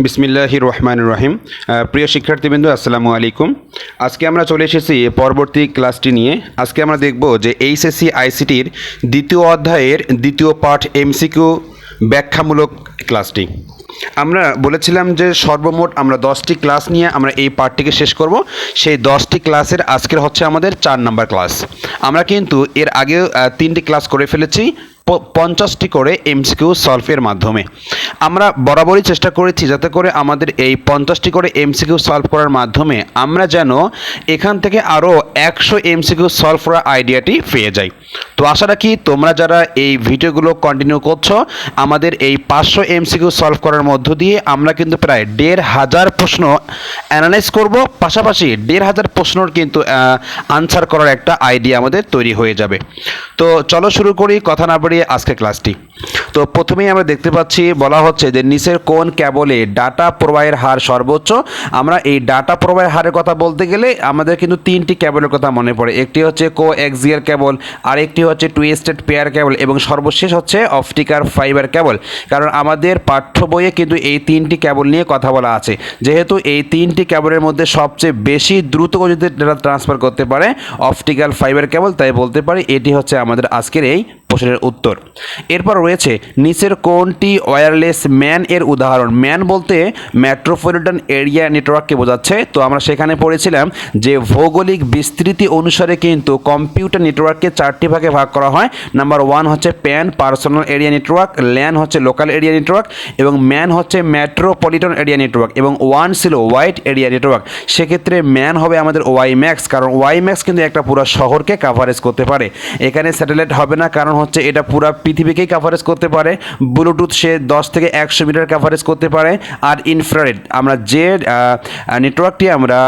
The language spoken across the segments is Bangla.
বিসমিল্লাহি রহমান রহিম। প্রিয় শিক্ষার্থীবৃন্দ, আসসালামু আলাইকুম। আজকে আমরা চলে এসেছি পরবর্তী ক্লাসটি নিয়ে। আজকে আমরা দেখব যে এইচএসসি আইসিটির দ্বিতীয় অধ্যায়ের দ্বিতীয় পাঠ এমসিকিউ ব্যাখ্যামূলক ক্লাসটি। আমরা বলেছিলাম যে সর্বমোট আমরা দশটি ক্লাস নিয়ে আমরা এই পাঠটিকে শেষ করব। সেই দশটি ক্লাসের আজকের হচ্ছে আমাদের চার নাম্বার ক্লাস। আমরা কিন্তু এর আগেও তিনটি ক্লাস করে ফেলেছি। পঞ্চাশটি করে এমসিকিউ সলভের মাধ্যমে। আমরা বরাবরই চেষ্টা করেছি যাতে করে আমাদের এই পঞ্চাশটি করে এমসিকিউ সলভ করার মাধ্যমে আমরা যেন এখান থেকে আরও একশো এমসিকিউ সলভ করার আইডিয়াটি পেয়ে যাই। তো আশা রাখি তোমরা যারা এই ভিডিওগুলো কন্টিনিউ করছ, আমাদের এই পাঁচশো এমসিকিউ সলভ করার মধ্য দিয়ে আমরা কিন্তু প্রায় দেড় হাজার প্রশ্ন অ্যানালাইজ করব। পাশাপাশি দেড় হাজার প্রশ্নর কিন্তু আনসার করার একটা আইডিয়া আমাদের তৈরি হয়ে যাবে। তো চলো শুরু করি, কথা না বাড়িয়ে আজকে ক্লাসটি তো প্রথমেই আমরা দেখতে পাচ্ছি, বলা হচ্ছে যে নিচের কোন ক্যাবলে ডাটা প্রবাহের হার সর্বোচ্চ। আমরা এই ডাটা প্রবাহের হারের কথা বলতে গেলে আমাদের কিন্তু তিনটি ক্যাবলের কথা মনে পড়ে। একটি হচ্ছে কো এক্সিয়ার ক্যাবল আরেকটি হচ্ছে টুইস্টেড পেয়ার ক্যাবল এবং সর্বশেষ হচ্ছে অপটিকার ফাইবার ক্যাবল কারণ আমাদের পাঠ্য বইয়ে কিন্তু এই তিনটি ক্যাবল নিয়ে কথা বলা আছে। যেহেতু এই তিনটি ক্যাবলের মধ্যে সবচেয়ে বেশি দ্রুত গতিতে ডেটা ট্রান্সফার করতে পারে অপটিক্যাল ফাইবার কেবল, তাই বলতে পারি এটি হচ্ছে আমাদের আজকের এই প্রশ্নের উত্তর। এরপর রয়েছে, নিচের কোনটি ওয়্যারলেস ম্যান এর উদাহরণ? ম্যান বলতে মেট্রোপলিটন এরিয়া নেটওয়ার্ককে বোঝাচ্ছে। তো আমরা সেখানে পড়েছিলাম যে ভৌগোলিক বিস্তৃতি অনুসারে কিন্তু কম্পিউটার নেটওয়ার্ককে চারটি ভাগে ভাগ করা হয়। নাম্বার ওয়ান হচ্ছে PAN personal area network LAN হচ্ছে লোকাল এরিয়া নেটওয়ার্ক এবং ম্যান হচ্ছে মেট্রোপলিটন এরিয়া নেটওয়ার্ক এবং ওয়ান ছিল হোয়াইট এরিয়া নেটওয়ার্ক সেক্ষেত্রে ম্যান হবে আমাদের ওয়াই ম্যাক্স কারণ ওয়াই ম্যাক্স কিন্তু একটা পুরো শহরকে কাভারেজ করতে পারে। এখানে স্যাটেলাইট হবে না, কারণ হচ্ছে এটা পুরো পৃথিবীকেই কাভারেজ করতে পারে। ব্লুটুথ সে দশ থেকে একশো মিটার কাভারেজ করতে পারে। আর ইনফ্রারেড আমরা যে নেটওয়ার্কটি আমরা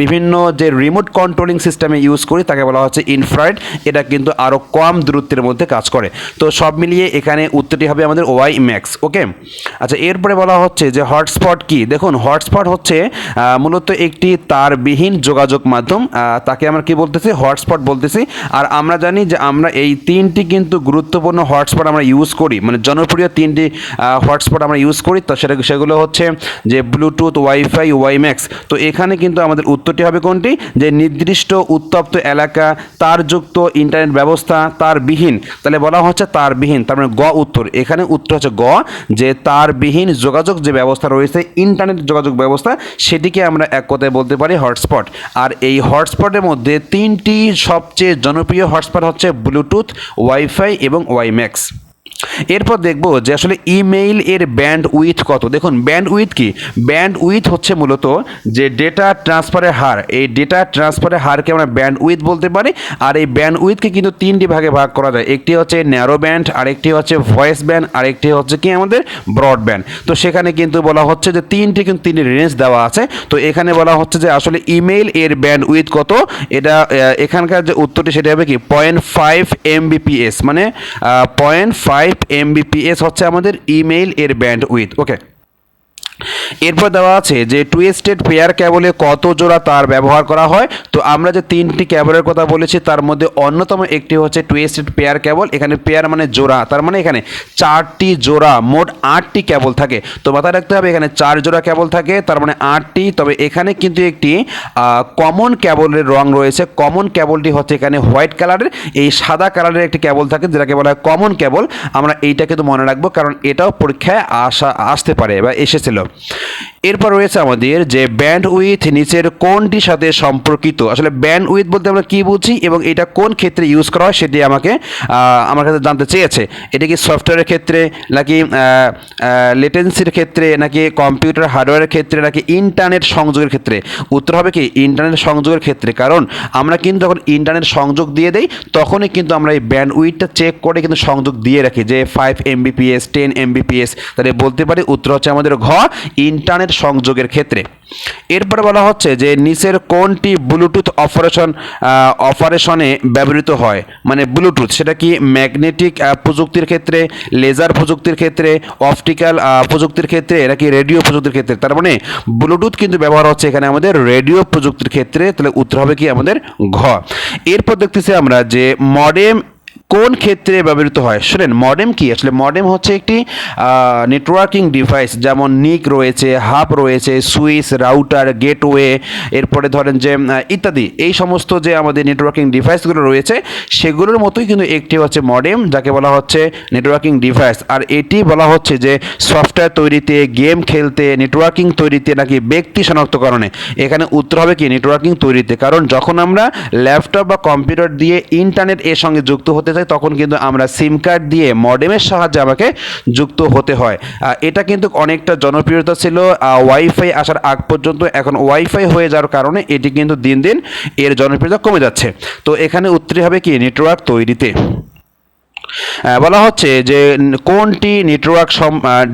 বিভিন্ন যে রিমোট কন্ট্রোলিং সিস্টেমে ইউজ করি, তাকে বলা হচ্ছে ইনফ্রারেড এটা কিন্তু আরও কম দূরত্বের মধ্যে কাজ করে। তো সব মিলিয়ে এখানে উত্তরটি হবে আমাদের ওয়াই ম্যাক্স ওকে আচ্ছা এরপরে বলা হচ্ছে যে হটস্পট কি? দেখুন হটস্পট হচ্ছে মূলত একটি তারবিহীন যোগাযোগ মাধ্যম। তাকে আমরা কি বলতেছি? হটস্পট বলতেছি। আর আমরা জানি যে আমরা এই তিনটি কিন্তু গুরুত্বপূর্ণ হটস্পট আমরা ইউজ করি। মানে জনপ্রিয় তিনটি হটস্পট আমরা ইউজ করি। তো সেটা, সেগুলো হচ্ছে যে ব্লুটুথ ওয়াইফাই ওয়াইম্যাক্স তো এখানে কিন্তু আমাদের উত্তরটি হবে কোনটি? যে নির্দিষ্ট উত্তপ্ত এলাকা, তারযুক্ত ইন্টারনেট ব্যবস্থা, তারবিহীন। তাহলে বলা হচ্ছে তারবিহীন, তার মানে গ উত্তর। এখানে উত্তর হচ্ছে গ, যে তারবিহীন যোগাযোগ যে ব্যবস্থা রয়েছে ইন্টারনেট যোগাযোগ ব্যবস্থা, সেটিকে আমরা এক কথায় বলতে পারি হটস্পট আর এই হটস্পটের মধ্যে তিনটি সবচেয়ে জনপ্রিয় হটস্পট হচ্ছে ব্লুটুথ ওয়াইফাই এবং ওয়াইম্যাক্স। এরপর দেখব যে আসলে ইমেইল এর ব্যান্ড উইথ কত। দেখুন ব্যান্ড উইথ কি? ব্যান্ড উইথ হচ্ছে মূলত যে ডেটা ট্রান্সফারের হার। এই ডেটা ট্রান্সফারের হারকে আমরা ব্যান্ড উইথ বলতে পারি। আর এই ব্যান্ড উইথকে কিন্তু তিনটি ভাগে ভাগ করা যায়। একটি হচ্ছে ন্যারো ব্যান্ড আরেকটি হচ্ছে ভয়েস ব্যান্ড আরেকটি হচ্ছে কি আমাদের ব্রড ব্যান্ড তো সেখানে কিন্তু বলা হচ্ছে যে তিনটি কিন্তু তিনটি রেঞ্জ দেওয়া আছে। তো এখানে বলা হচ্ছে যে আসলে ইমেইল এর ব্যান্ড উইথ কত? এটা এখানকার যে উত্তরটি সেটা হবে কি? পয়েন্ট ফাইভ এমবিপিএস মানে পয়েন্ট ফাইভ এমবিপিএস হচ্ছে আমাদের ইমেইল এর ব্যান্ড উইথ ওকে এরপর দেওয়া আছে যে টুয়েস্টেড পেয়ার ক্যাবলে কত জোড়া তার ব্যবহার করা হয়। তো আমরা যে তিনটি ক্যাবলের কথা বলেছি, তার মধ্যে অন্যতম একটি হচ্ছে টুয়েস্টেড পেয়ার ক্যাবল এখানে পেয়ার মানে জোড়া, তার মানে এখানে চারটি জোড়া, মোট আটটি ক্যাবল থাকে। তো মাথায় রাখতে হবে, এখানে চার জোড়া ক্যাবল থাকে, তার মানে আটটি। তবে এখানে কিন্তু একটি কমন ক্যাবলের রং রয়েছে। কমন ক্যাবলটি হচ্ছে এখানে হোয়াইট কালারের এই সাদা কালারের একটি ক্যাবল থাকে, যেটাকে বলা হয় কমন ক্যাবল আমরা এইটা কিন্তু মনে রাখব, কারণ এটাও পরীক্ষায় আসা, আসতে পারে বা এসেছিল। এরপর রয়েছে আমাদের যে ব্যান্ড উইথ নিচের কোনটির সাথে সম্পর্কিত। আসলে ব্যান্ড উইথ বলতে আমরা কি বুঝি এবং এটা কোন ক্ষেত্রে ইউজ করা হয় সেটি আমাকে আমার কাছে জানতে চেয়েছে। এটা কি সফটওয়্যারের ক্ষেত্রে নাকি লেটেন্সির ক্ষেত্রে নাকি কম্পিউটার হার্ডওয়্যারের ক্ষেত্রে নাকি ইন্টারনেট সংযোগের ক্ষেত্রে? উত্তর হবে কি ইন্টারনেট সংযোগের ক্ষেত্রে। কারণ আমরা কিন্তু যখন ইন্টারনেট সংযোগ দিয়ে দেই, তখনই কিন্তু আমরা এই ব্যান্ড উইথটা চেক করে কিন্তু সংযোগ দিয়ে রাখি। যে ফাইভ এমবিপিএস টেন এমবিপিএস তাহলে বলতে পারি উত্তর হচ্ছে আমাদের ঘ ইন্টারনেট সংযোগের ক্ষেত্রে। এরপরে বলা হচ্ছে যে নিচের কোনটি ব্লুটুথ অপারেশন অপারেশনে ব্যবহৃত হয়? মানে ব্লুটুথ, সেটা কি ম্যাগনেটিক প্রযুক্তির ক্ষেত্রে, লেজার প্রযুক্তির ক্ষেত্রে, অপটিক্যাল প্রযুক্তির ক্ষেত্রে, নাকি রেডিও প্রযুক্তির ক্ষেত্রে? তার মানে ব্লুটুথ কিন্তু ব্যবহার হচ্ছে এখানে আমাদের রেডিও প্রযুক্তির ক্ষেত্রে, তাহলে উত্তর হবে কি আমাদের ঘ। এরপর দেখতেছি আমরা যে মডেম কোন ক্ষেত্রে ব্যবহৃত হয়? শুনেন মডেম কি? আসলে মডেম হচ্ছে একটি নেটওয়ার্কিং ডিভাইস যেমন নিক রয়েছে হাব রয়েছে সুইচ রাউটার গেটওয়ে এরপরে ধরেন যে ইত্যাদি। এই সমস্ত যে আমাদের নেটওয়ার্কিং ডিভাইসগুলো রয়েছে, সেগুলোর মতোই কিন্তু একটি হচ্ছে মডেম যাকে বলা হচ্ছে নেটওয়ার্কিং ডিভাইস আর এটি বলা হচ্ছে যে সফটওয়্যার তৈরিতে গেম খেলতে নেটওয়ার্কিং তৈরিতে নাকি ব্যক্তি শনাক্তকরণে এখানে উত্তর হবে কি? নেটওয়ার্কিং তৈরিতে। কারণ যখন আমরা ল্যাপটপ বা কম্পিউটার দিয়ে ইন্টারনেট এর সঙ্গে যুক্ত হতে চাই তখন কিন্তু আমরা সিম কার্ড দিয়ে মডেমের সাহায্যে আমাকে যুক্ত হতে হয়। এটা কিন্তু অনেকটা জনপ্রিয়তা ছিল। ওয়াইফাই আসার আগ পর্যন্ত এখন ওয়াইফাই হয়ে যাওয়ার কারণে এটি কিন্তু দিন দিন এর জনপ্রিয়তা কমে যাচ্ছে। তো এখানে উত্তরই হবে কি? নেটওয়ার্ক তৈরিতে। বলা হচ্ছে যে কোনটি নেটওয়ার্ক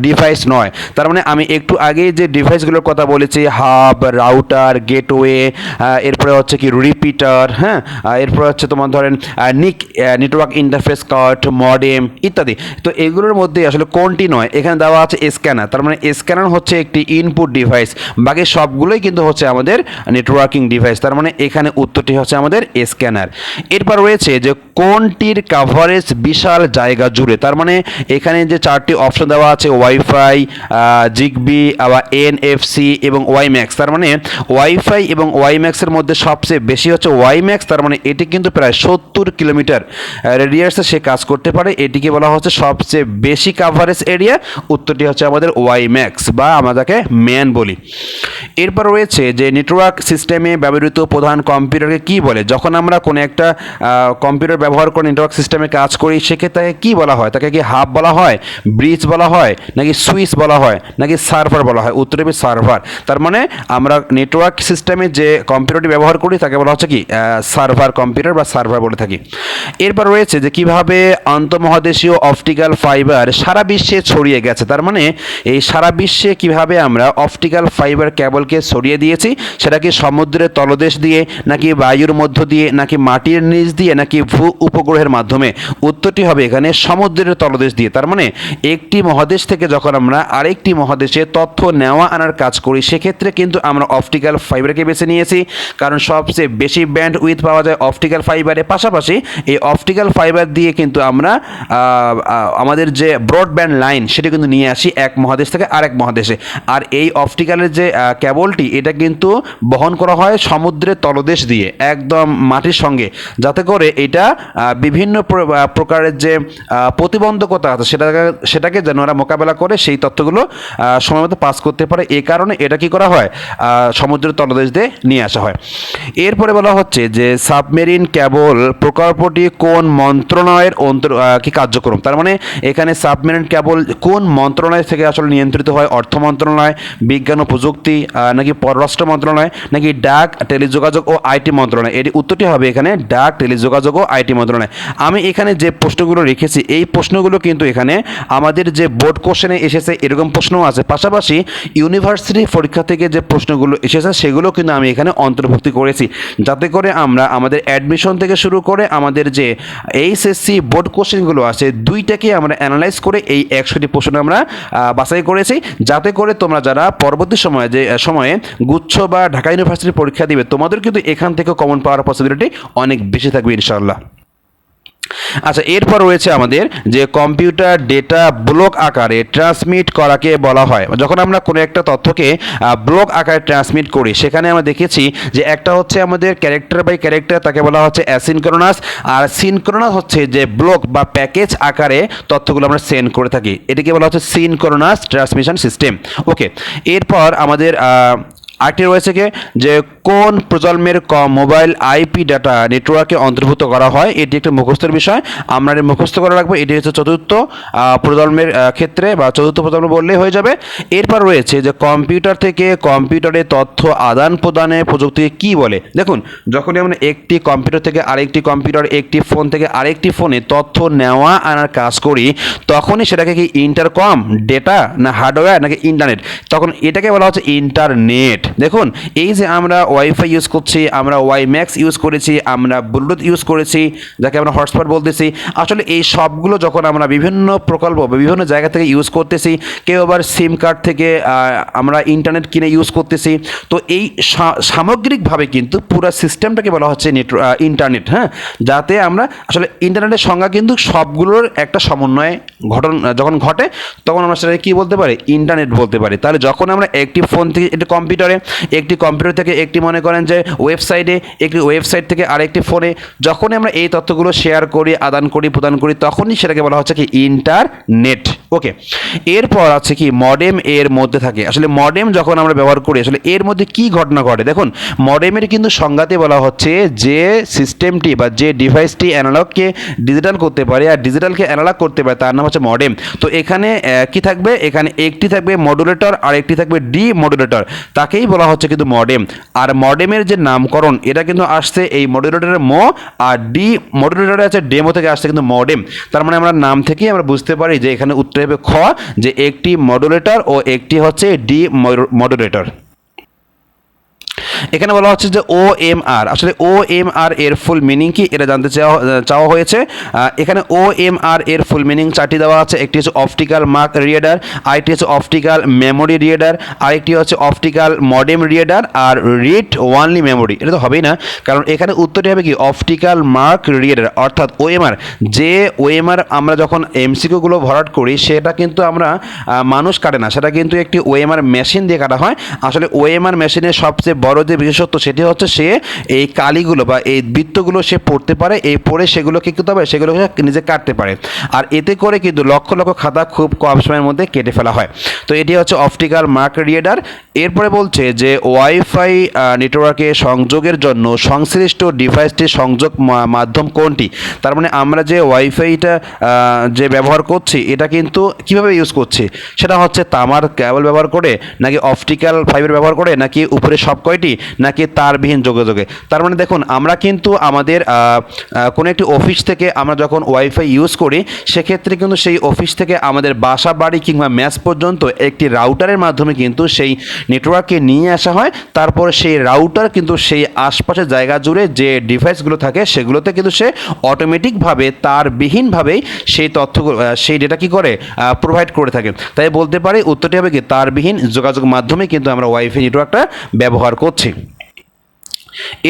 ডিভাইস নয়। তার মানে আমি একটু আগে যে ডিভাইসগুলোর কথা বলেছি হাব রাউটার গেটওয়ে এরপরে হচ্ছে কি রিপিটার হ্যাঁ? এরপরে হচ্ছে তোমার ধরেন নিক নেটওয়ার্ক ইন্টারফেস কার্ড মডেম ইত্যাদি। তো এগুলোর মধ্যে আসলে কোনটি নয়, এখানে দেওয়া আছে স্ক্যানার তার মানে স্ক্যানার হচ্ছে একটি ইনপুট ডিভাইস বাকি সবগুলোই কিন্তু হচ্ছে আমাদের নেটওয়ার্কিং ডিভাইস তার মানে এখানে উত্তরটি হচ্ছে আমাদের স্ক্যানার এরপর রয়েছে যে কোনটির কাভারেজ বিশাল জায়গা জুড়ে। তার মানে এখানে যে চারটি অপশন দেওয়া আছে ওয়াইফাই জিগবি আবার এনএফসি এবং ওয়াইম্যাক্স তার মানে ওয়াইফাই এবং ওয়াইম্যাক্সের মধ্যে সবচেয়ে বেশি হচ্ছে ওয়াইম্যাক্স তার মানে এটি কিন্তু প্রায় সত্তর কিলোমিটার রেডিয়াসে সে কাজ করতে পারে। এটিকে বলা হচ্ছে সবচেয়ে বেশি কাভারেজ এরিয়া উত্তরটি হচ্ছে আমাদের ওয়াইম্যাক্স বা আমরা তাকে ম্যান বলি। এরপর রয়েছে যে নেটওয়ার্ক সিস্টেমে ব্যবহৃত প্রধান কম্পিউটারকে কি বলে? যখন আমরা কোনো একটা কম্পিউটার ব্যবহার করে নেটওয়ার্ক সিস্টেমে কাজ করি সেক্ষেত্রে তাকে কী বলা হয়? তাকে কি হাব বলা হয়, ব্রিজ বলা হয়, নাকি সুইচ বলা হয়, নাকি সার্ভার বলা হয়? উত্তরে সার্ভার। তার মানে আমরা নেটওয়ার্ক সিস্টেমে যে কম্পিউটারটি ব্যবহার করি, তাকে বলা হচ্ছে কি? সার্ভার কম্পিউটার বা সার্ভার বলে থাকি। এরপর রয়েছে যে কীভাবে আন্তঃমহাদেশীয় অপটিক্যাল ফাইবার সারা বিশ্বে ছড়িয়ে গেছে। তার মানে এই সারা বিশ্বে কীভাবে আমরা অপটিক্যাল ফাইবার কেবলকে ছড়িয়ে দিয়েছি, সেটা কি সমুদ্রের তলদেশ দিয়ে, নাকি বায়ুর মধ্য দিয়ে, নাকি মাটির নিচ দিয়ে, নাকি ভূ উপগ্রহের মাধ্যমে উত্তরটি হবে এখানে সমুদ্রের তলদেশ দিয়ে। তার মানে একটি মহাদেশ থেকে যখন আমরা আরেকটি মহাদেশে তথ্য নেওয়া আনার কাজ করি সেক্ষেত্রে কিন্তু আমরা অপটিক্যাল ফাইবারকে বেছে নিয়েছি। কারণ সবচেয়ে বেশি ব্যান্ড উইথ পাওয়া যায় অপটিক্যাল ফাইবারের পাশাপাশি এই অপটিক্যাল ফাইবার দিয়ে কিন্তু আমরা আমাদের যে ব্রডব্যান্ড লাইন সেটি কিন্তু নিয়ে আসি এক মহাদেশ থেকে আরেক মহাদেশে। আর এই অপটিক্যালের যে কেবলটি এটা কিন্তু বহন করা হয় সমুদ্রের তলদেশ দিয়ে একদম মাটির সঙ্গে। যাতে করে এটা বিভিন্ন প্র- আহ, প্রকারের যে প্রতিবন্ধকতা আছে সেটাকে সেটাকে যেন ওরা মোকাবেলা করে সেই তথ্যগুলো আহ, সময় মতো পাস করতে পারে। এই কারণে এটা কি করা হয়? সমুদ্রের তলদেশ দিয়ে নিয়ে আসা হয়। এরপরে বলা হচ্ছে যে সাবমেরিন কেবল প্রকল্পটি কোন মন্ত্রণালয়ের অন্তর কি কার্যক্রম? তার মানে এখানে সাবমেরিন কেবল কোন মন্ত্রণালয় থেকে আসলে নিয়ন্ত্রিত হয়? অর্থ মন্ত্রণালয় বিজ্ঞান ও প্রযুক্তি নাকি পররাষ্ট্র মন্ত্রণালয় নাকি ডাক টেলিযোগাযোগ ও আইটি মন্ত্রণালয়? এটি উত্তরটি হবে এখানে ডাক টেলিযোগাযোগ ও আইটি মন্ত্রণালয়। আমি এখানে যে প্রশ্নগুলো রেখেছি। এই প্রশ্নগুলো কিন্তু এখানে আমাদের যে বোর্ড কোশ্চেনে এসেছে এরকম প্রশ্নও আছে। পাশাপাশি ইউনিভার্সিটি পরীক্ষা থেকে যে প্রশ্নগুলো এসেছে, সেগুলো কিন্তু আমি এখানে অন্তর্ভুক্তি করেছি। যাতে করে আমরা আমাদের অ্যাডমিশন থেকে শুরু করে আমাদের যে এইচএসসি বোর্ড কোশ্চেনগুলো আছে, দুইটাকে আমরা অ্যানালাইজ করে এই একশোটি প্রশ্ন আমরা বাছাই করেছি। যাতে করে তোমরা যারা পরবর্তী সময়ে যে, সময়ে গুচ্ছ বা ঢাকা ইউনিভার্সিটির পরীক্ষা দিবে, তোমাদের কিন্তু এখান থেকে কমন পাওয়ার পসিবিলিটি অনেক বেশি থাকবে ইনশাল্লাহ আচ্ছা এরপর রয়েছে আমাদের যে কম্পিউটার ডেটা ব্লক আকারে ট্রান্সমিট করাকে বলা হয়। যখন আমরা কোনো একটা তথ্যকে ব্লক আকারে ট্রান্সমিট করি, সেখানে আমরা দেখেছি যে একটা হচ্ছে আমাদের ক্যারেক্টার বাই ক্যারেক্টার তাকে বলা হচ্ছে অ্যাসিনক্রোনাস আর সিনক্রোনাস হচ্ছে যে ব্লক বা প্যাকেজ আকারে তথ্যগুলো আমরা সেন্ড করে থাকি। এটিকে বলা হচ্ছে সিনক্রোনাস ট্রান্সমিশন সিস্টেম ওকে এরপর আমাদের আরেকটি রয়েছে যে কোন প্রজন্মের কম মোবাইল আইপি ডাটা নেটওয়ার্কে অন্তর্ভুক্ত করা হয়? এটি একটা মুখস্থের বিষয়। আমরা মুখস্থ করা রাখব। এটি হচ্ছে চতুর্থ প্রজন্মের ক্ষেত্রে বা চতুর্থ প্রজন্ম বললেই হয়ে যাবে। এরপর রয়েছে যে কম্পিউটার থেকে কম্পিউটারে তথ্য আদান প্রদানে প্রযুক্তিকে কি বলে? দেখুন, যখনই আমরা একটি কম্পিউটার থেকে আরেকটি কম্পিউটার, একটি ফোন থেকে আরেকটি ফোনে তথ্য নেওয়া আনার কাজ করি, তখনই সেটাকে কি ইন্টারকম, ডেটা না হার্ডওয়্যার নাকি ইন্টারনেট? তখন এটাকে বলা হচ্ছে ইন্টারনেট। দেখুন, এই যে আমরা ওয়াইফাই ইউজ করছি, আমরা ওয়াই ম্যাক্স ইউজ করেছি, আমরা ব্লুটুথ ইউজ করেছি, যাকে আমরা হটস্পট বলতেছি। আসলে এই সবগুলো যখন আমরা বিভিন্ন প্রকল্প বিভিন্ন জায়গা থেকে ইউজ করতেছি, কেউ আবার সিম কার্ড থেকে আমরা ইন্টারনেট কিনে ইউজ করতেছি, তো এই সামগ্রিকভাবে কিন্তু পুরো সিস্টেমটাকে বলা হচ্ছে নেট ইন্টারনেট হ্যাঁ? যাতে আমরা, আসলে ইন্টারনেটের সংজ্ঞা কিন্তু সবগুলোর একটা সমন্বয়ে ঘটন, যখন ঘটে, তখন আমরা সেটাকে কী বলতে পারি? ইন্টারনেট বলতে পারি। তাহলে যখন আমরা একটি ফোন থেকে, একটি কম্পিউটারে একটি কম্পিউটার থেকে একটি মনে করেন যে ওয়েবসাইটে একটি ওয়েবসাইট থেকে আরেকটি ফোনে যখনই আমরা এই তথ্যগুলো শেয়ার করি, আদান করি, প্রদান করি, তখনই সেটাকে বলা হচ্ছে কি ইন্টারনেট ওকে এরপর আছে কি মডেম এর মধ্যে থাকে। আসলে মডেম যখন আমরা ব্যবহার করি, আসলে এর মধ্যে কি ঘটনা ঘটে? দেখুন মডেমের কিন্তু সংজ্ঞাতে বলা হচ্ছে যে সিস্টেমটি বা যে ডিভাইসটি অ্যানালগকে ডিজিটাল করতে পারে আর ডিজিটালকে অ্যানালগ করতে পারে, তার নাম হচ্ছে মডেম তো এখানে কি থাকবে? এখানে একটি থাকবে মডুলেটর আর একটি থাকবে ডি মডুলেটর তাকেই বলা হচ্ছে কিন্তু মডেম আর মডেমের যে নামকরণ, এটা কিন্তু আসছে এই মডুলেটরের ম, আর ডি মডুলেটরে আছে ডেমো থেকে আসছে কিন্তু মডেম। তার মানে আমরা নাম থেকেই আমরা বুঝতে পারি যে এখানে উত্তর হবে খ, যে একটি মডুলেটর ও একটি হচ্ছে ডি মডুলেটর এখানে বলা হচ্ছে যে ও এম আর আসলে ও এম আর এর ফুল মিনিং কি? এটা জানতে চাওয়া চাওয়া হয়েছে। এখানে ও এম আর এর ফুল মিনিং চারটি দেওয়া আছে। একটি হচ্ছে অপটিক্যাল মার্ক রিডার আরেকটি হচ্ছে অপটিক্যাল মেমোরি রিডার আরেকটি হচ্ছে অপটিক্যাল মডেম রিডার আর রিড ওয়ানলি মেমোরি এটা তো হবেই না। কারণ এখানে উত্তরটি হবে কি? অপটিক্যাল মার্ক রিডার অর্থাৎ ওএমআর যে ওএমআর আমরা যখন এমসিকিউগুলো ভরাট করি, সেটা কিন্তু আমরা মানুষ কাটে না। সেটা কিন্তু একটি ওএমআর মেশিন দিয়ে কাটা হয়। আসলে ওএমআর মেশিনের সবচেয়ে বড় যে বিশেষত্ব সেটি হচ্ছে সে এই কালিগুলো বা এই বৃত্তগুলো সে পড়তে পারে এই পড়ে সেগুলোকে কী পারে সেগুলোকে নিজে কাটতে পারে। আর এতে করে কিন্তু লক্ষ লক্ষ খাতা খুব কম সময়ের মধ্যে কেটে ফেলা হয়। তো এটি হচ্ছে অপটিক্যাল মার্ক রিডার। এরপরে বলছে যে, ওয়াইফাই নেটওয়ার্কে সংযোগের জন্য সংশ্লিষ্ট ডিভাইসটির সংযোগ মাধ্যম কোনটি? তার মানে আমরা যে ওয়াইফাইটা যে ব্যবহার করছি, এটা কিন্তু কীভাবে ইউজ করছি? সেটা হচ্ছে তামার ক্যাবল ব্যবহার করে, নাকি অপটিক্যাল ফাইবার ব্যবহার করে, নাকি উপরে সব কয়টি নাকি তারবিহীন যোগাযোগে তার মানে দেখুন আমরা কিন্তু আমাদের কোনো একটি অফিস থেকে আমরা যখন ওয়াইফাই ইউজ করি সেক্ষেত্রে কিন্তু সেই অফিস থেকে আমাদের বাসা বাড়ি কিংবা ম্যাচ পর্যন্ত একটি রাউটারের মাধ্যমে কিন্তু সেই নেটওয়ার্ককে নিয়ে আসা হয়। তারপর সেই রাউটার কিন্তু সেই আশপাশের জায়গা জুড়ে যে ডিভাইসগুলো থাকে সেগুলোতে কিন্তু সে অটোমেটিকভাবে তারবিহীনভাবেই সেই আহ, সেই ডেটা কী করে প্রোভাইড করে থাকে। তাই বলতে পারি উত্তরটি হবে কি তারবিহীন যোগাযোগ মাধ্যমে কিন্তু আমরা ওয়াইফাই নেটওয়ার্কটা ব্যবহার করছি। watching.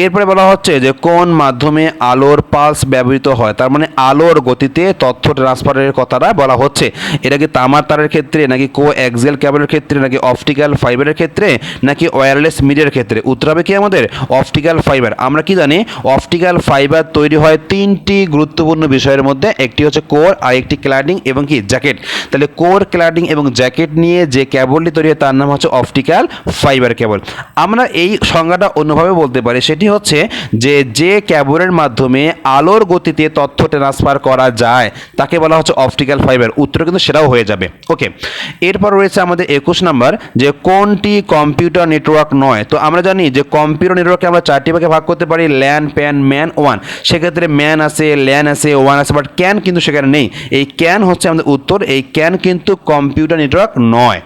এরপরে বলা হচ্ছে যে কোন মাধ্যমে আলোর পালস ব্যবহৃত হয়? তার মানে আলোর গতিতে তথ্য ট্রান্সফারের কথাটা বলা হচ্ছে। এটা কি তামার তারের ক্ষেত্রে, নাকি কো এক্সেল ক্যাবলের ক্ষেত্রে, নাকি অপটিক্যাল ফাইবারের ক্ষেত্রে, নাকি ওয়্যারলেস মিডিয়ার ক্ষেত্রে? উত্তর হবে কি আমাদের? অপটিক্যাল ফাইবার আমরা কি জানি? অপটিক্যাল ফাইবার তৈরি হয় তিনটি গুরুত্বপূর্ণ বিষয়ের মধ্যে। একটি হচ্ছে কোর আর একটি ক্ল্যাডিং এবং কি? জ্যাকেট তাহলে কোর ক্ল্যাডিং এবং জ্যাকেট নিয়ে যে ক্যাবলটি তৈরি হয়, তার নাম হচ্ছে অপটিক্যাল ফাইবার কেবল আমরা এই সংজ্ঞাটা অন্যভাবে বলতে পারি। সেটি হচ্ছে যে যে কেবলের মাধ্যমে আলোর গতিতে তথ্য ট্রান্সফার করা যায়, তাকে বলা হচ্ছে অপটিক্যাল ফাইবার উত্তর কিন্তু সেটাও হয়ে যাবে। ওকে এরপর রয়েছে আমাদের একুশ নাম্বার, যে কোনটি কম্পিউটার নেটওয়ার্ক নয়? তো আমরা জানি যে কম্পিউটার নেটওয়ার্কে আমরা চারটি ভাগে ভাগ করতে পারি ল্যান প্যান ম্যান ওয়ান সেক্ষেত্রে ম্যান আছে ল্যান আছে ওয়ান আছে বাট ক্যান কিন্তু সেখানে নেই। এই ক্যান হচ্ছে আমাদের উত্তর, এই ক্যান কিন্তু কম্পিউটার নেটওয়ার্ক নয়।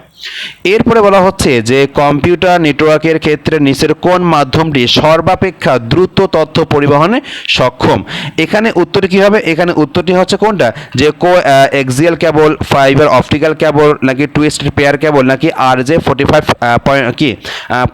এরপরে বলা হচ্ছে যে কম্পিউটার নেটওয়ার্কের ক্ষেত্রে নিচের কোন মাধ্যমটি সর্বাপেক্ষা দ্রুত তথ্য পরিবহনে সক্ষম? এখানে উত্তরটি কী হবে? এখানে উত্তরটি হচ্ছে কোনটা? যে coaxial cable fibre optical cable নাকি টুইস্ট পেয়ার কেবল নাকি আর জে ফোর্টি ফাইভ কি আহ,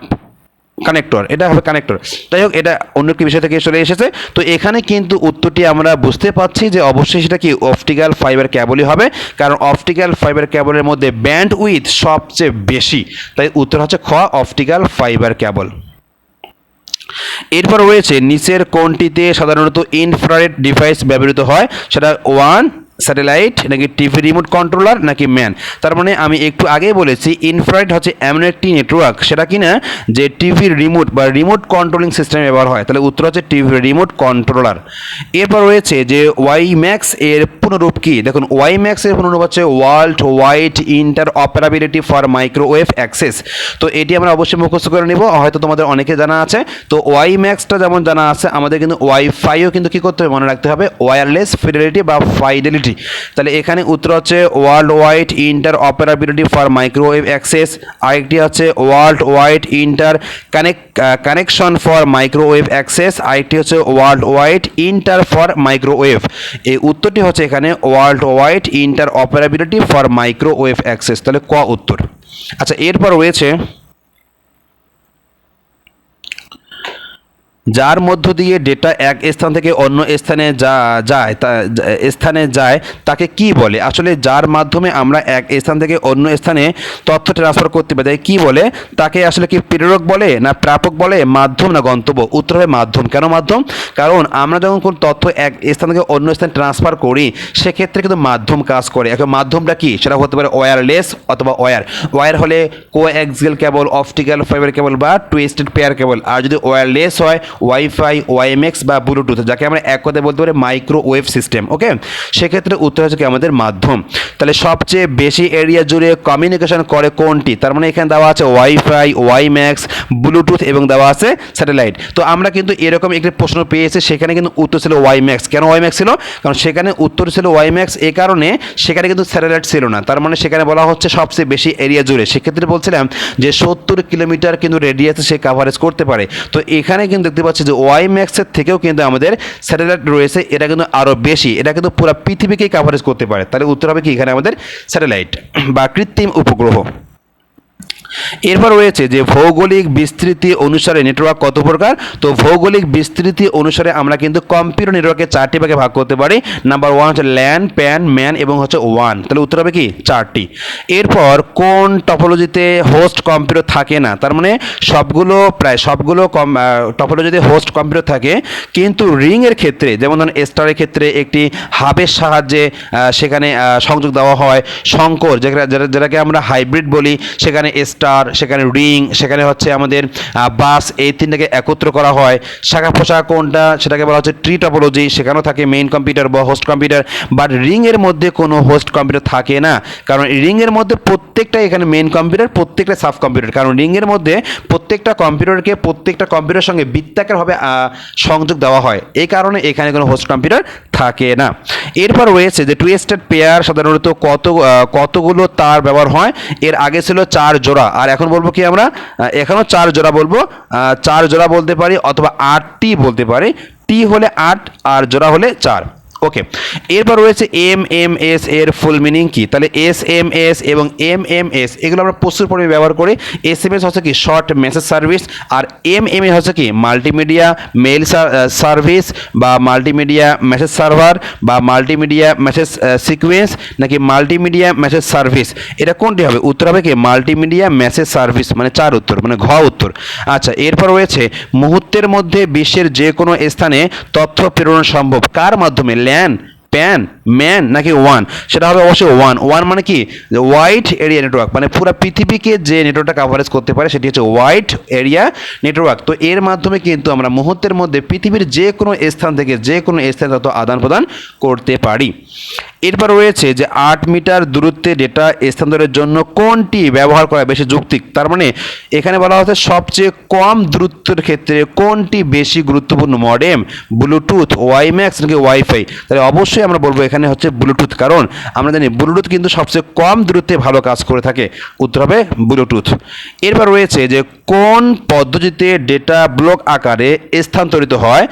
কানেক্টর এটা হবে কানেক্টর যাই হোক, এটা অন্য একটি বিষয় থেকে চলে এসেছে। তো এখানে কিন্তু উত্তরটি আমরা বুঝতে পারছি যে অবশ্যই সেটা কি অপটিক্যাল ফাইবার ক্যাবলই হবে, কারণ অপটিক্যাল ফাইবার ক্যাবলের মধ্যে ব্যান্ড উইথ সবচেয়ে বেশি। তাই উত্তর হচ্ছে খ অপটিক্যাল ফাইবার ক্যাবল এরপর রয়েছে, নিচের কোনটিতে সাধারণত ইনফ্রারেড ডিভাইস ব্যবহৃত হয়? সেটা ওয়ান স্যাটেলাইট, নাকি টিভি রিমোট কন্ট্রোলার, নাকি ম্যান? তার মানে আমি একটু আগেই বলেছি, ইনফ্রারেড হচ্ছে এমন একটি নেটওয়ার্ক, সেটা কি না, যে টিভির রিমোট বা রিমোট কন্ট্রোলিং সিস্টেম ব্যবহার হয়। তাহলে উত্তর হচ্ছে টিভি রিমোট কন্ট্রোলার। এরপর রয়েছে যে ওয়াই ম্যাক্স এর পুনরূপ কি? দেখুন ওয়াই ম্যাক্স এর পুনরূপ হচ্ছে world wide interoperability for microwave access তো এটি আমরা অবশ্যই মুখস্থ করে নেব, হয়তো তোমাদের অনেকে জানা আছে। তো ওয়াই ম্যাক্সটা যেমন জানা আছে, আমাদের কিন্তু ওয়াইফাইও কিন্তু কি করতে হবে, মনে রাখতে হবে ওয়্যারলেস ফিডেলিটি বা ফাইডেলিটি পার্টি তাহলে এখানে উত্তর হচ্ছে world wide interoperability for microwave access আরেকটি হচ্ছে world wide inter connect connection for microwave access আরেকটি হচ্ছে world wide inter for microwave এই উত্তরটি হচ্ছে এখানে world wide interoperability for microwave access তাহলে ক উত্তর? আচ্ছা এরপর রয়েছে যার মধ্য দিয়ে ডেটা এক স্থান থেকে অন্য স্থানে যা, যায়, তা, স্থানে যায়, তাকে কি বলে? আসলে যার মাধ্যমে আমরা এক স্থান থেকে অন্য স্থানে তথ্য ট্রান্সফার করতে পারি তাই কী বলে? তাকে আসলে কি প্রেরক বলে না প্রাপক বলে? মাধ্যম না গন্তব্য? উত্তর হবে মাধ্যম। কেন মাধ্যম? কারণ আমরা যখন কোনো তথ্য এক স্থান থেকে অন্য স্থানে ট্রান্সফার করি, সেক্ষেত্রে কিন্তু মাধ্যম কাজ করে। এখন মাধ্যমটা কি? সেটা হতে পারে ওয়্যারলেস অথবা ওয়্যার ওয়্যার হলে coaxial cable optical fibre cable বা টুইস্টেড পেয়ার কেবল আর যদি ওয়্যারলেস হয় ওয়াইফাই ওয়াইএমএক্স বা ব্লুটুথ যাকে আমরা এক কথায় বলতে পারি মাইক্রোওয়েভ সিস্টেম ওকে সেক্ষেত্রে উত্তর হচ্ছে কি আমাদের মাধ্যম। তাহলে সবচেয়ে বেশি এরিয়া জুড়ে কমিউনিকেশন করে কোনটি? তার মানে এখানে দেওয়া আছে ওয়াইফাই ওয়াইম্যাক্স ব্লুটুথ এবং দেওয়া আছে স্যাটেলাইট তো আমরা কিন্তু এরকম একটি প্রশ্ন পেয়েছি, সেখানে কিন্তু উত্তর ছিল ওয়াইম্যাক্স কেন ওয়াইম্যাক্স ছিল? কারণ সেখানে উত্তর ছিল ওয়াইম্যাক্স এই কারণে সেখানে কিন্তু স্যাটেলাইট ছিল না। তার মানে সেখানে বলা হচ্ছে সবচেয়ে বেশি এরিয়া জুড়ে। সেক্ষেত্রে বলছিলাম যে সত্তর কিলোমিটার কিন্তু রেডিয়াসে সে কাভারেজ করতে পারে। তো এখানে কিন্তু দেখতে পাচ্ছি যে ওয়াই ম্যাক্সের থেকেও কিন্তু আমাদের স্যাটেলাইট রয়েছে, এটা কিন্তু আরও বেশি। এটা কিন্তু পুরো পৃথিবীকেই কাভারেজ করতে পারে। তাহলে উত্তর হবে কি? এখানে আমাদের স্যাটেলাইট বা কৃত্রিম উপগ্রহ। এরপর রয়েছে যে ভৌগোলিক বিস্তৃতি অনুসারে নেটওয়ার্ক কত প্রকার? তো ভৌগোলিক বিস্তৃতি অনুসারে আমরা কিন্তু কম্পিউটার নেটওয়ার্কে চারটি ভাগে ভাগ করতে পারি। নাম্বার ওয়ান হচ্ছে ল্যান্ড প্যান ম্যান এবং হচ্ছে ওয়ান তাহলে উত্তর হবে কি? চারটি। এরপর কোন টপোলজিতে হোস্ট কম্পিউটার থাকে না? তার মানে সবগুলো, প্রায় সবগুলো কম টপোলজিতে হোস্ট কম্পিউটার থাকে। কিন্তু রিংয়ের ক্ষেত্রে, যেমন ধরুন স্টারের ক্ষেত্রে একটি হাবের সাহায্যে সেখানে সংযোগ দেওয়া হয়। শঙ্কর যেটা যেটা- যেটাকে আমরা হাইব্রিড বলি, সেখানে স্টার, সেখানে রিং, সেখানে হচ্ছে আমাদের বাস, এই তিনটাকে একত্র করা হয়। শাখা পোশাক কোনটা? সেটাকে বলা হচ্ছে ট্রি টপোলজি সেখানেও থাকে মেইন কম্পিউটার বা হোস্ট কম্পিউটার বাট রিংয়ের মধ্যে কোনো হোস্ট কম্পিউটার থাকে না। কারণ রিংয়ের মধ্যে প্রত্যেকটা এখানে মেইন কম্পিউটার প্রত্যেকটা সাব কম্পিউটার কারণ রিংয়ের মধ্যে প্রত্যেকটা কম্পিউটারকে প্রত্যেকটা কম্পিউটারের সঙ্গে বৃত্তাকারভাবে সংযোগ দেওয়া হয়। এই কারণে এখানে কোনো হোস্ট কম্পিউটার থাকে না। এরপর রয়েছে যে টুয়েস্টেড পেয়ার সাধারণত কত কতগুলো তার ব্যবহার হয়? এর আগে ছিল চার জোড়া। আর এখন বলব কি আমরা? এখানেও চার জোড়া বলব। চার জোড়া বলতে পারি অথবা আটটি বলতে পারি। টি হলে আট, আর জোড়া হলে চার। ওকে এরপর রয়েছে এম এম এস এর ফুল মিনিং কি? তাহলে এস এম এস এবং এম এম এস এগুলো আমরা প্রচুর পরিমাণে ব্যবহার করি। এস এম এস হচ্ছে কি? শর্ট মেসেজ সার্ভিস আর এম এম এ হচ্ছে কি? মাল্টিমিডিয়া মেল সার্ভিস বা মাল্টিমিডিয়া মেসেজ সার্ভার বা মাল্টিমিডিয়া মেসেজ সিকোয়েন্স নাকি মাল্টিমিডিয়া মেসেজ সার্ভিস এটা কোনটি হবে? উত্তর হবে কি? মাল্টিমিডিয়া মেসেজ সার্ভিস মানে চার উত্তর মানে ঘ উত্তর। আচ্ছা এরপর রয়েছে মুহূর্তের মধ্যে বিশ্বের যে কোনো স্থানে তথ্য প্রেরণ সম্ভব। কার মাধ্যমে? LAN PAN. ম্যান নাকি ওয়ান সেটা হবে অবশ্যই ওয়ান ওয়ান মানে কি? ওয়াইড এরিয়া নেটওয়ার্ক মানে পুরো পৃথিবীকে যে নেটওয়ার্কটা কাভারেজ করতে পারে সেটি হচ্ছে ওয়াইড এরিয়া নেটওয়ার্ক তো এর মাধ্যমে কিন্তু আমরা মুহূর্তের মধ্যে পৃথিবীর যে কোনো স্থান থেকে যে কোনো স্থানে তথ্য আদান প্রদান করতে পারি। এরপর রয়েছে যে আট মিটার দূরত্বে ডেটা স্থানান্তরের জন্য কোনটি ব্যবহার করা বেশি যৌক্তিক? তার মানে এখানে বলা হচ্ছে সবচেয়ে কম দূরত্বের ক্ষেত্রে কোনটি বেশি গুরুত্বপূর্ণ? মডেম ব্লুটুথ ওয়াইম্যাক্স নাকি ওয়াইফাই তাহলে অবশ্যই আমরা বলব এখানে হচ্ছে ব্লুটুথ কারণ আমরা জানি ব্লুটুথ কিন্তু সবচেয়ে কম দূরত্বে ভালো কাজ করে থাকে। উত্তর হবে ব্লুটুথ এরপর রয়েছে যে কোন পদ্ধতিতে ডেটা ব্লক আকারে স্থানান্তরিত হয়?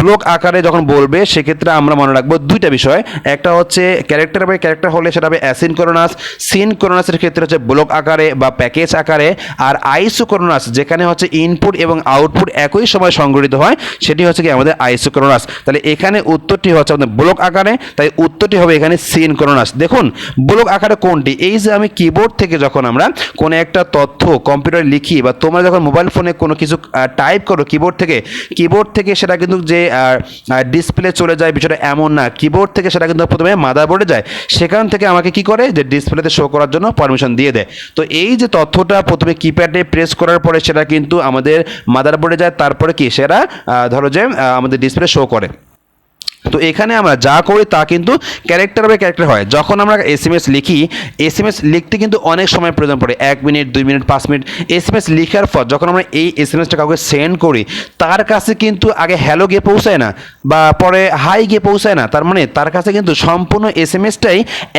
ব্লক আকারে যখন বলবে, সেক্ষেত্রে আমরা মনে রাখব দুইটা বিষয়। একটা হচ্ছে ক্যারেক্টার বাই ক্যারেক্টার হলে সেটা হবে অ্যাসিনকোরোনাস সিনকোরোনাসের ক্ষেত্রে হচ্ছে ব্লক আকারে বা প্যাকেজ আকারে। আর আইসোকোরোনাস যেখানে হচ্ছে ইনপুট এবং আউটপুট একই সময় সংগঠিত হয়, সেটি হচ্ছে কি আমাদের আইসোকোরোনাস তাহলে এখানে উত্তরটি হচ্ছে আমাদের ব্লক আকারে, তাই উত্তরটি হবে এখানে সিনকোরোনাস দেখুন ব্লক আকারে কোনটি? এই যে আমি কিবোর্ড থেকে যখন আমরা কোনো একটা তথ্য কম্পিউটারে লিখি বা তোমরা যখন মোবাইল ফোনে কোনো কিছু টাইপ করো কিবোর্ড থেকে কিবোর্ড থেকে সেটা কিন্তু যে ডিসপ্লে চলে যায় বিষয়টা এমন না। কিবোর্ড থেকে সেটা কিন্তু প্রথমে মাদারবোর্ডে যায়, সেখান থেকে আমাকে কি করে যে ডিসপ্লেতে শো করার জন্য পারমিশন দিয়ে দেয়। তো এই যে তথ্যটা প্রথমে কিপ্যাডে প্রেস করার পরে সেটা কিন্তু আমাদের মাদারবোর্ডে যায়, তারপরে কি সেটা ধরো যে আমাদের ডিসপ্লে শো করে। তো এখানে আমরা যা করি তা কিন্তু ক্যারেক্টার বাই ক্যারেক্টার হয়। যখন আমরা এস এম এস লিখি এস এম এস লিখতে কিন্তু অনেক সময় প্রয়োজন পড়ে। এক মিনিট দুই মিনিট পাঁচ মিনিট এস এম এস লিখার পর যখন আমরা এই এস এম এসটা কাউকে সেন্ড করি, তার কাছে কিন্তু আগে হ্যালো গিয়ে পৌঁছায় না বা পরে হাই গিয়ে পৌঁছায় না। তার মানে তার কাছে কিন্তু সম্পূর্ণ এস এম এসটাই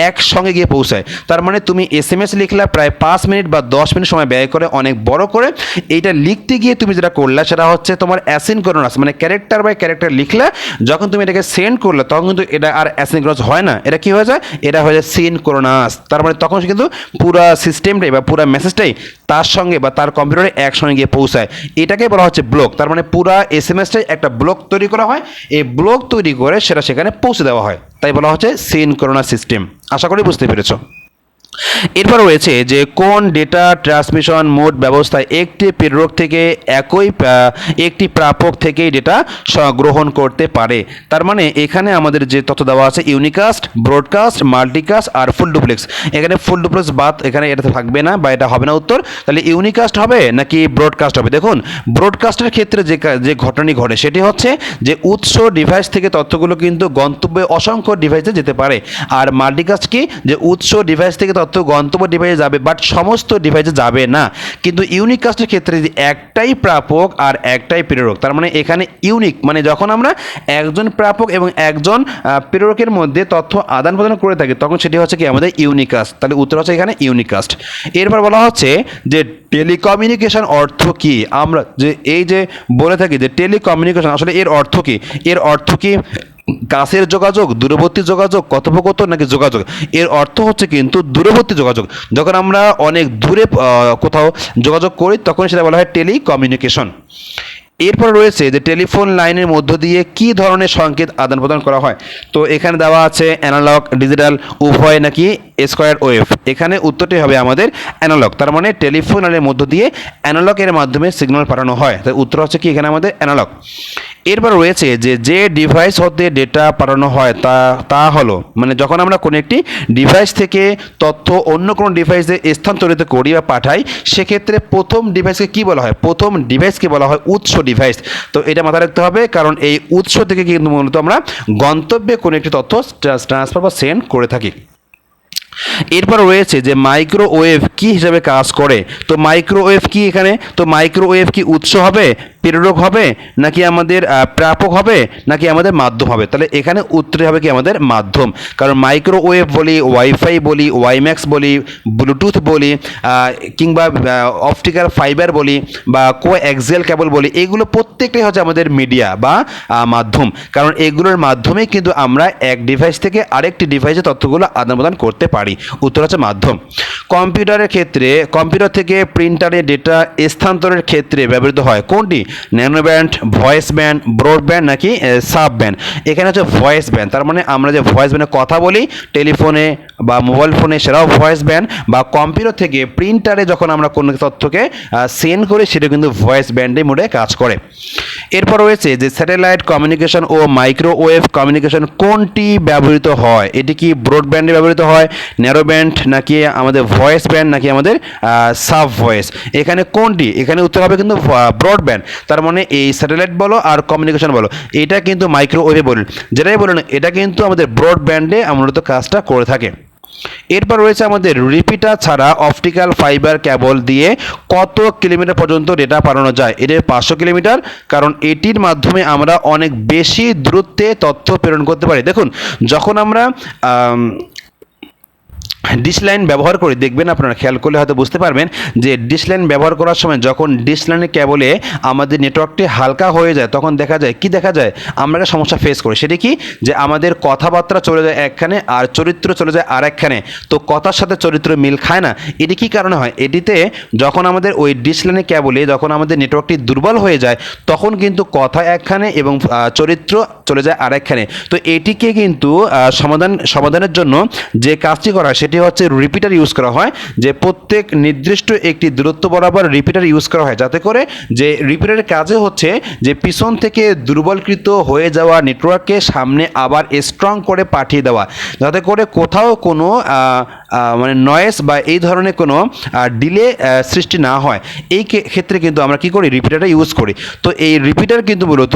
একসঙ্গে গিয়ে পৌঁছায়। তার মানে তুমি এস এম এস লিখলা প্রায় পাঁচ মিনিট বা দশ মিনিট সময় ব্যয় করে, অনেক বড় করে। এইটা লিখতে গিয়ে তুমি যেটা করলা, সেটা হচ্ছে তোমার অ্যাসিনক্রোনাস মানে ক্যারেক্টার বাই ক্যারেক্টার লিখলা। যখন তুমি এটাকে সেন্ড করলে তখন কিন্তু এটা আর অ্যাসিনক্রোনাস হয় না। এটা কি হয়ে যায়? এটা হয়ে যায় সিনক্রোনাস তার মানে তখন কিন্তু পুরো সিস্টেমটাই বা পুরো মেসেজটাই তার সঙ্গে বা তার কম্পিউটারে একসঙ্গে গিয়ে পৌঁছায়। এটাকে বলা হচ্ছে ব্লক তার মানে পুরো এস এম এসটাই একটা ব্লক তৈরি করা হয়। এই ব্লক তৈরি করে সেটা সেখানে পৌঁছে দেওয়া হয়। তাই বলা হচ্ছে সিনক্রোনাস সিস্টেম আশা করি বুঝতে পেরেছ। এরপর রয়েছে যে কোন ডেটা ট্রান্সমিশন মোড ব্যবস্থায় একটি প্রেরক থেকে একই একটি প্রাপক থেকেই ডেটা গ্রহণ করতে পারে। তার মানে এখানে আমাদের যে তথ্য দেওয়া আছে ইউনিকাস্ট ব্রডকাস্ট মাল্টিকাস্ট আর ফুল ডুপ্লেক্স এখানে ফুল ডুপ্লেক্স বাদ এখানে এটা থাকবে না বা এটা হবে না উত্তর। তাহলে ইউনিকাস্ট হবে নাকি ব্রডকাস্ট হবে? দেখুন ব্রডকাস্টের ক্ষেত্রে যে যে ঘটনাটি ঘটে সেটি হচ্ছে যে উৎস ডিভাইস থেকে তথ্যগুলো কিন্তু গন্তব্যে অসংখ্য ডিভাইসে যেতে পারে। আর মাল্টিকাস্ট কি? যে উৎস ডিভাইস থেকে তথ্য গন্তব্য ডিভাইসে যাবে বাট সমস্ত ডিভাইসে যাবে না। কিন্তু ইউনিক কাস্টের ক্ষেত্রে যদি একটাই প্রাপক আর একটাই প্রেরক, তার মানে এখানে ইউনিক মানে যখন আমরা একজন প্রাপক এবং একজন প্রেরকের মধ্যে তথ্য আদান প্রদান করে থাকি, তখন সেটি হচ্ছে কি আমাদের ইউনিকাস্ট তাহলে উত্তর হচ্ছে এখানে ইউনিকাস্ট এরপর বলা হচ্ছে যে টেলিকমিউনিকেশন অর্থ কি? আমরা যে এই যে বলে থাকি যে টেলিকমিউনিকেশন আসলে এর অর্থ কি? এর অর্থ কি? কাছের যোগাযোগ, দূরবর্তী যোগাযোগ, কথোপকথন নাকি যোগাযোগ? এর অর্থ হচ্ছে কিন্তু দূরবর্তী যোগাযোগ। যখন আমরা অনেক দূরে কোথাও যোগাযোগ করি, তখন সেটা বলা হয় টেলিকমিউনিকেশন। এরপর রয়েছে যে টেলিফোন লাইনের মধ্য দিয়ে কি ধরনের সংকেত আদান প্রদান করা হয়? তো এখানে দেওয়া আছে অ্যানালগ, ডিজিটাল, উভয় নাকি স্কোয়ার ওয়েভ। এখানে উত্তরটি হবে আমাদের অ্যানালগ। তার মানে টেলিফোন লাইনের মধ্য দিয়ে অ্যানালগের মাধ্যমে সিগন্যাল পাঠানো হয়। তাই উত্তর হচ্ছে কি এখানে আমাদের অ্যানালগ। এরপর রয়েছে যে যে ডিভাইস হতে ডেটা পাঠানো হয় তা তা হলো মানে যখন আমরা কোনো একটি ডিভাইস থেকে তথ্য অন্য কোনো ডিভাইসে স্থানান্তরিত করি বা পাঠাই, সেক্ষেত্রে প্রথম ডিভাইসকে কি বলা হয়? প্রথম ডিভাইসকে বলা হয় উৎস ডিভাইস তো এটা মাথায় রাখতে হবে, কারণ এই উৎস থেকে কিন্তু মূলত আমরা গন্তব্যে কোনো একটি তথ্য ট্রান্সফার বা সেন্ড করে থাকি। এরপর রয়েছে যে মাইক্রোওয়েভ কি হিসাবে কাজ করে? তো মাইক্রোওয়েভ কি এখানে? তো মাইক্রোওয়েভ কি উৎস হবে? প্রেরক হবে? নাকি আমাদের প্রাপক হবে? নাকি আমাদের মাধ্যম হবে? তাহলে এখানে উত্তরে হবে কি আমাদের মাধ্যম। কারণ মাইক্রোওয়েভ বলি ওয়াইফাই বলি ওয়াইম্যাক্স বলি ব্লুটুথ বলি কিংবা অপটিক্যাল ফাইবার বলি, বা কো এক্সেল কেবল বলি, এগুলো প্রত্যেকটাই হচ্ছে আমাদের মিডিয়া বা মাধ্যম। কারণ এগুলোর মাধ্যমে কিন্তু আমরা এক ডিভাইস থেকে আরেকটি ডিভাইসে তথ্যগুলো আদান প্রদান করতে পারি। উত্তর হচ্ছে মাধ্যম। কম্পিউটারের ক্ষেত্রে, কম্পিউটার থেকে প্রিন্টারে ডেটা স্থানান্তরের ক্ষেত্রে ব্যবহৃত হয়। কোনটি? Nano band, voice band broadband নাকি সাব ব্যান্ড? এখানে হচ্ছে ভয়েস ব্যান্ড। তার মানে আমরা যে ভয়েস ব্যান্ডে কথা বলি, টেলিফোনে বা মোবাইল ফোনে সেটাও ভয়েস ব্যান্ড বা কম্পিউটার থেকে প্রিন্টারে যখন আমরা কোনো তথ্যকে সেন্ড করি, সেটা কিন্তু ভয়েস ব্যান্ডে মোডে কাজ করে। এরপর রয়েছে যে স্যাটেলাইট কমিউনিকেশন ও মাইক্রোওয়েভ কমিউনিকেশন কোনটি ব্যবহৃত হয়? এটি কি ব্রডব্যান্ডে ব্যবহৃত হয়? ন্যারো ব্যান্ড নাকি আমাদের ভয়েস ব্যান্ড নাকি আমাদের সাব ভয়েস এখানে কোনটি? এখানে উত্তর হবে কিন্তু ব্রডব্যান্ড তার মানে এই স্যাটেলাইট বলো আর কমিউনিকেশন বলো। এটা কিন্তু মাইক্রোওয়েভে বলুন। যেটাই বলুন, এটা কিন্তু আমাদের ব্রডব্যান্ডে মূলত কাজটা করে থাকে। এরপর রয়েছে আমাদের রিপিটার ছাড়া অপটিক্যাল ফাইবার কেবল দিয়ে কত কিলোমিটার পর্যন্ত ডেটা পাঠানো যায়? এটা পাঁচশো কিলোমিটার কারণ এটির মাধ্যমে আমরা অনেক বেশি দূরত্বে তথ্য প্রেরণ করতে পারি। দেখুন, যখন আমরা আম, ডিশ লাইন ব্যবহার করে দেখবেন আপনারা খেয়াল করলে হয়তো বুঝতে পারবেন যে ডিশ লাইন ব্যবহার করার সময় যখন ডিশ লাইনের কেবলে আমাদের নেটওয়ার্কটি হালকা হয়ে যায় তখন দেখা যায় কি দেখা যায়? আমরা একটা সমস্যা ফেস করি। সেটি কি? যে আমাদের কথাবার্তা চলে যায় একখানে আর চরিত্র চলে যায় আর একখানে তো কথার সাথে চরিত্র মিল খায় না। এটি কী কারণে হয়? এটিতে যখন আমাদের ওই ডিশ লাইনের কেবলে যখন আমাদের নেটওয়ার্কটি দুর্বল হয়ে যায় তখন কিন্তু কথা একখানে এবং চরিত্র চলে যায় আর একখানে তো এটিকে কিন্তু সমাধান সমাধানের জন্য যে কাজটি করা সেটি এটি হচ্ছে রিপিটার ইউজ করা হয়, যে প্রত্যেক নির্দিষ্ট একটি দূরত্ব বরাবর রিপিটার ইউজ করা হয়। যাতে করে যে রিপিটারের কাজে হচ্ছে যে পিছন থেকে দুর্বলকৃত হয়ে যাওয়া নেটওয়ার্ককে সামনে আবার স্ট্রং করে পাঠিয়ে দেওয়া। যাতে করে কোথাও কোনো মানে নয়েস বা এই ধরনের কোনো ডিলে সৃষ্টি না হয়। এই ক্ষেত্রে কিন্তু আমরা কি করি? রিপিটারটা ইউজ করি। তো এই রিপিটার কিন্তু মূলত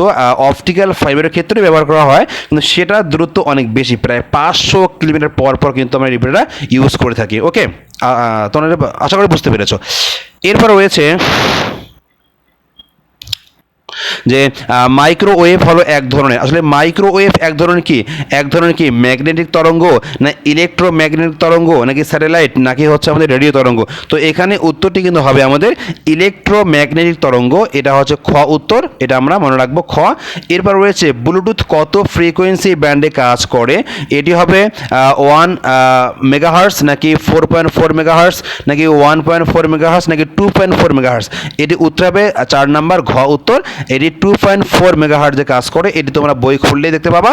অপটিক্যাল ফাইবারের ক্ষেত্রে ব্যবহার করা হয়। কিন্তু সেটার দূরত্ব অনেক বেশি, প্রায় পাঁচশো কিলোমিটার পর পর কিন্তু আমরা রিপিটারটা ইউজ করে থাকি। ওকে তোমরা আশা করি বুঝতে পেরেছ। এরপর রয়েছে যে মাইক্রোওয়েভ হলো এক ধরনের। আসলে মাইক্রোওয়েভ এক ধরনের কি? এক ধরনের কি? ম্যাগনেটিক তরঙ্গ না ইলেকট্রোম্যাগনেটিক তরঙ্গ নাকি স্যাটেলাইট নাকি হচ্ছে আমাদের রেডিও তরঙ্গ? তো এখানে উত্তরটি কিন্তু হবে আমাদের ইলেকট্রোম্যাগনেটিক তরঙ্গ। এটা হচ্ছে খ উত্তর, এটা আমরা মনে রাখব খ। এরপর রয়েছে ব্লুটুথ কত ফ্রিকোয়েন্সি ব্যান্ডে কাজ করে? এটি হবে ওয়ান মেগাহার্স নাকি ফোর পয়েন্ট ফোর মেগাহার্স নাকি ওয়ান পয়েন্ট ফোর মেগাহার্স নাকি টু পয়েন্ট ফোর মেগাহার্স এটি উত্তর হবে চার নাম্বার, ঘ উত্তর। এটি টু পয়েন্ট ফোর মেগাহার্জে কাজ করে। এটি তোমরা বই খুললেই দেখতে পাবা।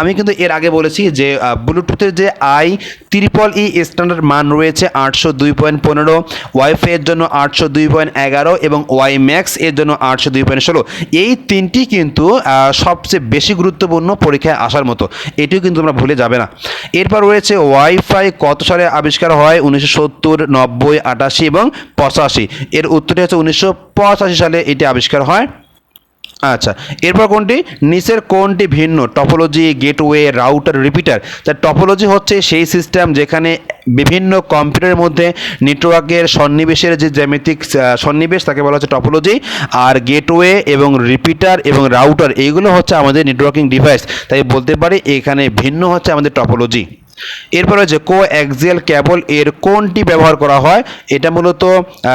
আমি কিন্তু এর আগে বলেছি যে ব্লুটুথের যে আই ত্রিপল ই স্ট্যান্ডার্ড মান রয়েছে আটশো দুই পয়েন্ট পনেরো ওয়াইফাই এর জন্য আটশো দুই পয়েন্ট এগারো এবং ওয়াই ম্যাক্স এর জন্য আটশো দুই পয়েন্ট ষোলো এই তিনটি কিন্তু সবচেয়ে বেশি গুরুত্বপূর্ণ পরীক্ষায় আসার মতো। এটিও কিন্তু তোমরা ভুলে যাবে না। এরপর রয়েছে ওয়াইফাই কত সালে আবিষ্কার হয়? উনিশশো সত্তর, নব্বই, আটাশি এবং পঁচাশি। এর উত্তরটি হচ্ছে উনিশশো পঁচাশি সালে এটি আবিষ্কার হয়। আচ্ছা এরপর কোনটি? নিচের কোনটি ভিন্ন? Topology, gateway, router, repeater. তা টপোলজি হচ্ছে সেই সিস্টেম যেখানে বিভিন্ন কম্পিউটারের মধ্যে নেটওয়ার্কের সন্নিবেশের যে জ্যামিতিক সন্নিবেশ, তাকে বলা হচ্ছে টপোলজি, আর গেটওয়ে এবং রিপিটার এবং রাউটার, এইগুলো হচ্ছে আমাদের নেটওয়ার্কিং ডিভাইস। তাই বলতে পারি এখানে ভিন্ন হচ্ছে আমাদের টপোলজি। এরপর হচ্ছে কো অ্যাক্সিয়াল ক্যাবল এর কোনটি ব্যবহার করা হয়? এটা মূলত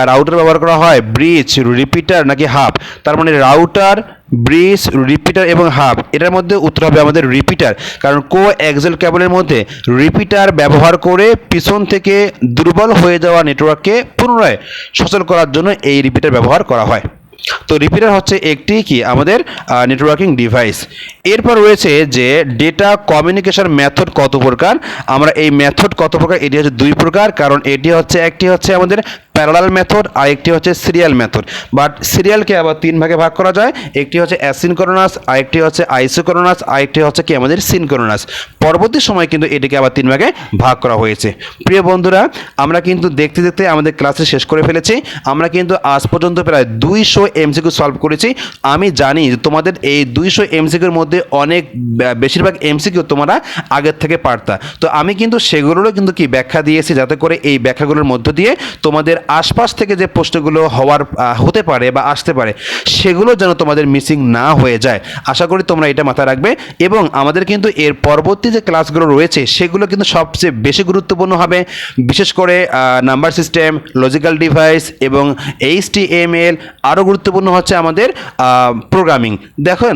রাউটার ব্যবহার করা হয় ব্রিজ রিপিটার নাকি হাব তার মানে রাউটার ব্রিজ রিপিটার এবং হাব এটার মধ্যে উত্তর হবে আমাদের রিপিটার কারণ কো অ্যাক্সেল ক্যাবলের মধ্যে রিপিটার ব্যবহার করে পিছন থেকে দুর্বল হয়ে যাওয়া নেটওয়ার্ককে পুনরায় সচল করার জন্য এই রিপিটার ব্যবহার করা হয়। তো রিপিটার হচ্ছে একটি কি? আমাদের নেটওয়ার্কিং ডিভাইস এরপর রয়েছে যে ডেটা কমিউনিকেশন মেথড কত প্রকার? আমরা এই মেথড কত প্রকার? এটি হচ্ছে দুই প্রকার, কারণ এটি হচ্ছে, একটি হচ্ছে আমাদের প্যারালাল মেথড আর একটি হচ্ছে সিরিয়াল মেথড। বাট সিরিয়ালকে আবার তিন ভাগে ভাগ করা যায়। একটি হচ্ছে অ্যাসিনকরোনাস, আরেকটি হচ্ছে আইসোকরোনাস, আরেকটি হচ্ছে কি আমাদের সিনকরোনাস। পরবর্তী সময় কিন্তু এটিকে আবার তিন ভাগে ভাগ করা হয়েছে। প্রিয় বন্ধুরা, আমরা কিন্তু দেখতে দেখতে আমাদের ক্লাসে শেষ করে ফেলেছি। আমরা কিন্তু আজ পর্যন্ত প্রায় দুইশো এমসিকিউ সলভ করেছি। আমি জানি যে তোমাদের এই দুইশো এমসিকিউর মধ্যে অনেক বেশিরভাগ এমসিকিউ তোমরা আগের থেকে পারতা। তো আমি কিন্তু সেগুলোরও কিন্তু কি ব্যাখ্যা দিয়েছি যাতে করে এই ব্যাখ্যাগুলোর মধ্য দিয়ে তোমাদের আশপাশ থেকে যে প্রশ্নগুলো হওয়ার হতে পারে বা আসতে পারে, সেগুলো যেন তোমাদের মিসিং না হয়ে যায়। আশা করি তোমরা এটা মাথায় রাখবে। এবং আমাদের কিন্তু এর পরবর্তী যে ক্লাসগুলো রয়েছে, সেগুলো কিন্তু সবচেয়ে বেশি গুরুত্বপূর্ণ হবে। বিশেষ করে নাম্বার সিস্টেম লজিক্যাল ডিভাইস এবং এইচ টি এম এল আরও গুরুত্বপূর্ণ হচ্ছে আমাদের প্রোগ্রামিং দেখুন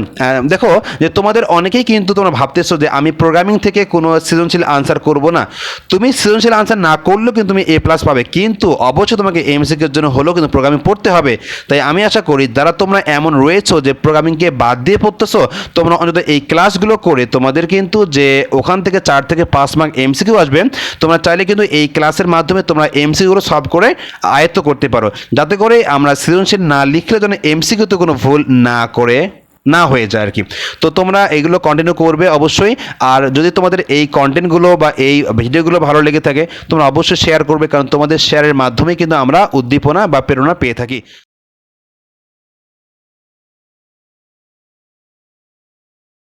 দেখো যে তোমাদের অনেকেই কিন্তু তোমরা ভাবতেছো যে আমি প্রোগ্রামিং থেকে কোনো সৃজনশীল আনসার করব না। তুমি সৃজনশীল আনসার না করলেও কিন্তু তুমি এ প্লাস পাবে। কিন্তু অবশ্যই তোমাকে এমসিকের জন্য হলেও কিন্তু প্রোগ্রামিং পড়তে হবে। তাই আমি আশা করি, যারা তোমরা এমন রয়েছো যে প্রোগ্রামিংকে বাদ দিয়ে পড়তেছো, তোমরা অন্তত এই ক্লাসগুলো করে তোমাদের কিন্তু যে ওখান থেকে চার থেকে পাঁচ মার্ক এমসিকিউ আসবে, তোমরা চাইলে কিন্তু এই ক্লাসের মাধ্যমে তোমরা এমসিকিউগুলো সলভ করে আয়ত্ত করতে পারো। যাতে করে আমরা সৃজনশীল না লিখলে যেন এমসিকিউতে কোনো ভুল না করে। না হয়ে যায় আর কি। তো তোমরা এগুলো কন্টিনিউ করবে অবশ্যই। আর যদি তোমাদের এই কন্টেন্টগুলো বা এই ভিডিওগুলো ভালো লেগে থাকে, তোমরা অবশ্যই শেয়ার করবে, কারণ তোমাদের শেয়ারের মাধ্যমে কিন্তু আমরা উদ্দীপনা বা প্রেরণা পেয়ে থাকি।